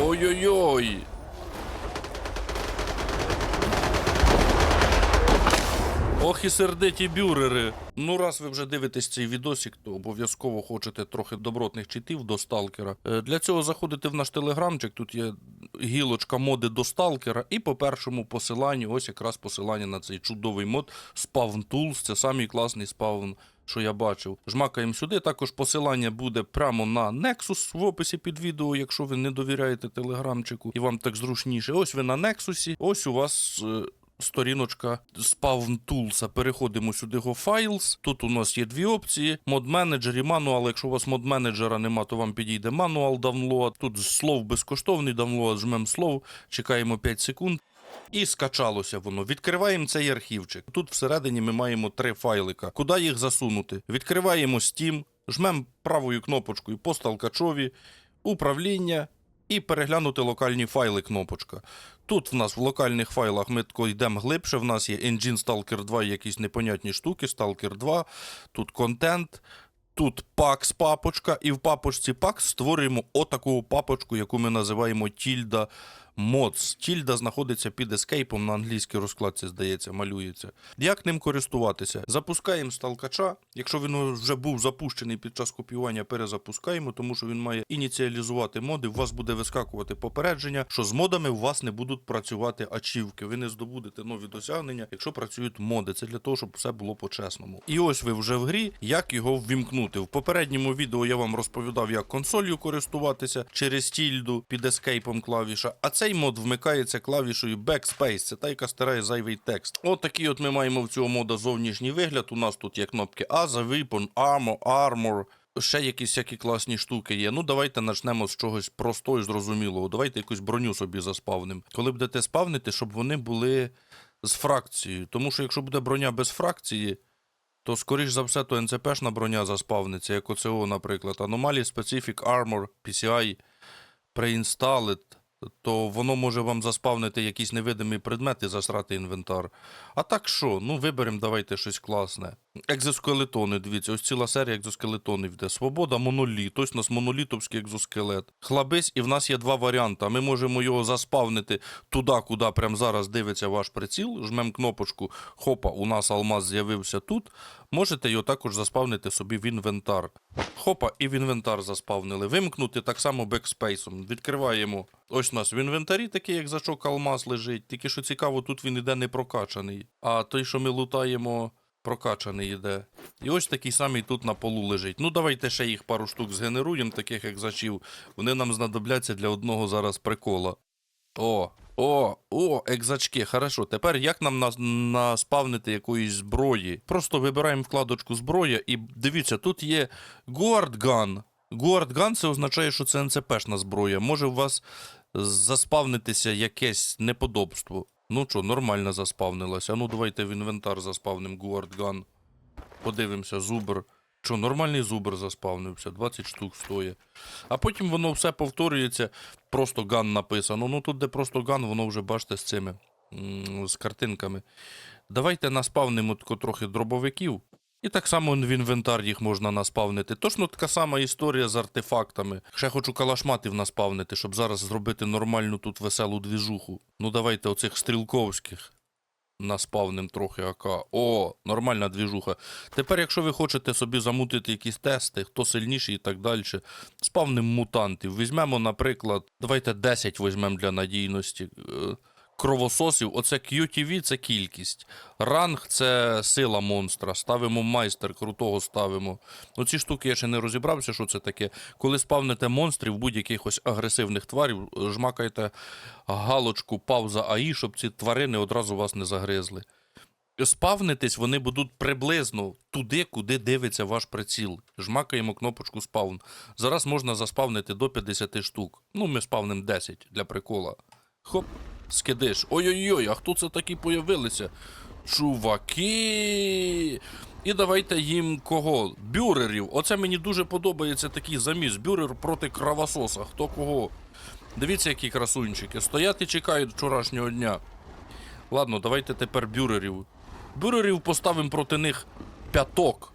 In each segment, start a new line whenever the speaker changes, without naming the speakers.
Ой-ой-ой. Ох і сердиті бюрери. Ну, раз ви вже дивитесь цей відосик, то обов'язково хочете трохи добротних читів до сталкера. Е, Для цього заходите в наш телеграмчик, тут є гілочка моди до сталкера, і по першому посиланню, ось якраз посилання на цей чудовий мод Spawn Tools. Це самий класний спавн, що я бачив. Жмакаємо сюди. Також посилання буде прямо на Nexus в описі під відео, якщо ви не довіряєте телеграмчику, і вам так зручніше. Ось ви на Nexus, ось у вас. Сторіночка Spawn Tools. Переходимо сюди го Files. Тут у нас є дві опції: мод менеджер і мануал. Якщо у вас мод менеджера нема, то вам підійде мануал download. Тут слов безкоштовний download, жмемо слов, чекаємо 5 секунд. І скачалося воно. Відкриваємо цей архівчик. Тут всередині ми маємо три файлика. Куди їх засунути? Відкриваємо Steam, жмемо правою кнопочкою по сталкачові, управління і переглянути локальні файли кнопочка. Тут в нас в локальних файлах ми йдемо глибше. В нас є Engine Stalker 2, якісь непонятні штуки, Stalker 2, тут контент. Тут пакс папочка, і в папочці пакс створюємо отаку папочку, яку ми називаємо Tilda Mods. Тільда знаходиться під ескейпом на англійській розкладці, здається, малюється. Як ним користуватися? Запускаємо сталкача. Якщо він вже був запущений під час копіювання, перезапускаємо, тому що він має ініціалізувати моди. У вас буде вискакувати попередження, що з модами у вас не будуть працювати ачівки. Ви не здобудете нові досягнення, якщо працюють моди. Це для того, щоб все було по-чесному. І ось ви вже в грі, як його ввімкнути. В попередньому відео я вам розповідав, як консолью користуватися через тільду під ескейпом клавіша. А цей мод вмикається клавішою Backspace. Це та, яка стирає зайвий текст. От такий от ми маємо в цього мода зовнішній вигляд. У нас тут є кнопки AZA, Weapon, Armor, Armor. Ще якісь всякі класні штуки є. Ну, давайте почнемо з чогось простого і зрозумілого. Давайте якусь броню собі заспавним. Коли будете спавнити, щоб вони були з фракцією. Тому що якщо буде броня без фракції, то скоріш за все, то НЦПшна броня заспавниться, як ОЦО, наприклад. Anomaly Specific Armor PCI Pre-installed, то воно може вам заспавнити якісь невидимі предмети, засрати інвентар. А так що? Ну, виберемо, давайте щось класне. Екзоскелетони, дивіться, ось ціла серія екзоскелетонів йде. Свобода, моноліт. Ось у нас монолітовський екзоскелет. Хлабись, і в нас є два варіанти. Ми можемо його заспавнити туди, куди прямо зараз дивиться ваш приціл. Жмемо кнопочку, хопа, у нас алмаз з'явився тут. Можете його також заспавнити собі в інвентар. Хопа, і в інвентар заспавнили. Вимкнути так само бекспейсом. Відкриваємо. Ось у нас в інвентарі такий, як зачок алмаз лежить. Тільки що цікаво, тут він іде не прокачаний. А той, що ми лутаємо, прокачаний іде. І ось такий самий тут на полу лежить. Ну, давайте ще їх пару штук згенеруємо, таких як зачів. Вони нам знадобляться для одного зараз прикола. О, о, о, екзачки, хорошо. Тепер як нам нас- наспавнити якоїсь зброї? Просто вибираємо вкладочку зброя і дивіться, тут є Guard Gun. Це означає, що це НЦПшна зброя. Може у вас заспавнитися якесь неподобство. Ну що, нормально заспавнилося. Ну давайте в інвентар заспавним Gun. Подивимося, зубр. Що, нормальний зубр заспавнився, 20 штук стоїть. А потім воно все повторюється, просто ган написано. Ну тут, де просто ган, воно вже бачите з цими з картинками. Давайте наспавнимо трохи дробовиків. І так само в інвентар їх можна наспавнити. Точно така сама історія з артефактами. Ще хочу калашматів наспавнити, щоб зараз зробити нормальну тут веселу двіжуху. Ну давайте оцих стрілковських наспавним трохи АК. О, нормальна двіжуха. Тепер, якщо ви хочете собі замутити якісь тести, хто сильніший і так далі, спавним мутантів. Візьмемо, наприклад, давайте 10 візьмемо для надійності. Кровососів, оце QTV це кількість. Ранг це сила монстра. Ставимо майстер, крутого ставимо. Ну, ці штуки я ще не розібрався, що це таке. Коли спавните монстрів, будь-яких ось агресивних тварів, жмакайте галочку пауза АІ, щоб ці тварини одразу вас не загризли. Спавнитись вони будуть приблизно туди, куди дивиться ваш приціл. Жмакаємо кнопочку спавн. Зараз можна заспавнити до 50 штук. Ну, ми спавним 10 для прикола. Хоп, скидиш. Ой-ой-ой, а хто це такі появилися? Чуваки. І давайте їм кого? Бюрерів. Оце мені дуже подобається такий заміс. Бюрер проти кровососа. Хто кого? Дивіться, які красунчики. Стоять і чекають вчорашнього дня. Ладно, давайте тепер бюрерів. Бюрерів поставимо проти них п'яток.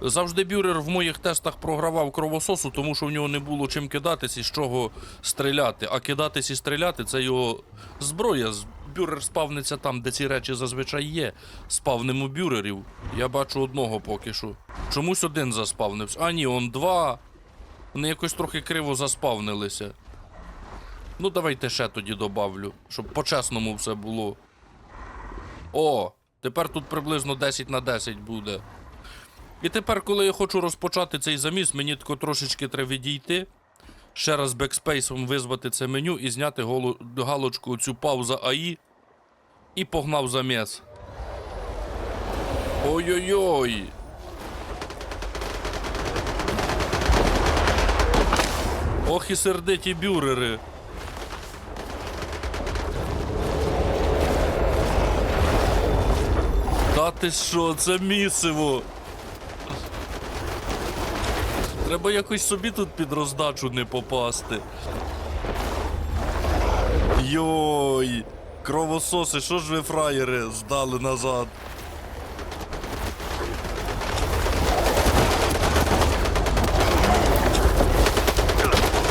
Завжди бюрер в моїх тестах програвав кровососу, тому що в нього не було чим кидатись і з чого стріляти. А кидатись і стріляти це його зброя. Бюрер спавниться там, де ці речі зазвичай є. Спавнимо бюрерів. Я бачу одного поки що. Чомусь один заспавнився. А ні, он два. Вони якось трохи криво заспавнилися. Ну, давайте ще тоді добавлю, щоб по-чесному все було. О, тепер тут приблизно 10 на 10 буде. І тепер, коли я хочу розпочати цей заміс, мені тако трошечки треба відійти. Ще раз бекспейсом визвати це меню і зняти галочку цю пауза АІ. І погнав заміс. Ой-ой-ой. Ох і сердиті бюрери. Та ти що, це місиво. Треба якось собі тут під роздачу не попасти. Йой! Кровососи, що ж ви фраєри здали назад?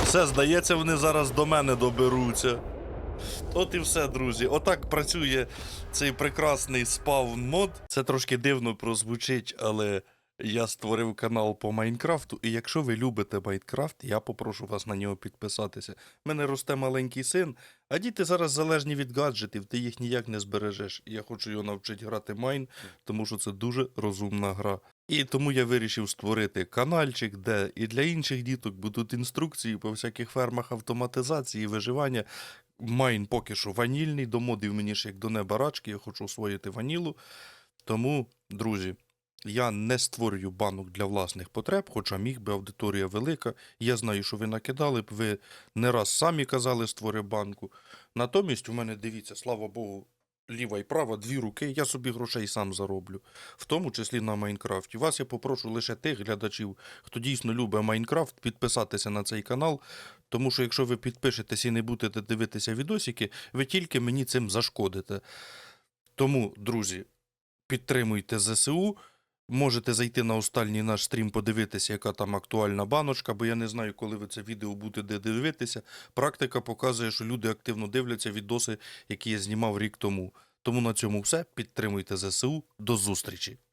Все, здається, вони зараз до мене доберуться. От і все, друзі. Отак працює цей прекрасний спавн мод. Це трошки дивно прозвучить, але я створив канал по Майнкрафту. І якщо ви любите Майнкрафт, я попрошу вас на нього підписатися. У мене росте маленький син, а діти зараз залежні від гаджетів, ти їх ніяк не збережеш. Я хочу його навчити грати Майн, тому що це дуже розумна гра. І тому я вирішив створити каналчик, де і для інших діток будуть інструкції по всяких фермах автоматизації, виживання. Майн поки що ванільний, до модів мені ж як до неба рачки, я хочу освоїти ванілу. Тому, друзі, я не створюю банок для власних потреб, хоча міг би аудиторія велика. Я знаю, що ви накидали б, ви не раз самі казали створи банку. Натомість у мене, дивіться, слава Богу, ліва і права, дві руки, я собі грошей сам зароблю, в тому числі на Майнкрафті. Вас я попрошу лише тих глядачів, хто дійсно любить Майнкрафт, підписатися на цей канал. Тому що якщо ви підпишетесь і не будете дивитися відосики, ви тільки мені цим зашкодите. Тому, друзі, підтримуйте ЗСУ. Можете зайти на останній наш стрім, подивитися, яка там актуальна баночка, бо я не знаю, коли ви це відео будете дивитися. Практика показує, що люди активно дивляться відоси, які я знімав рік тому. Тому на цьому все. Підтримуйте ЗСУ. До зустрічі!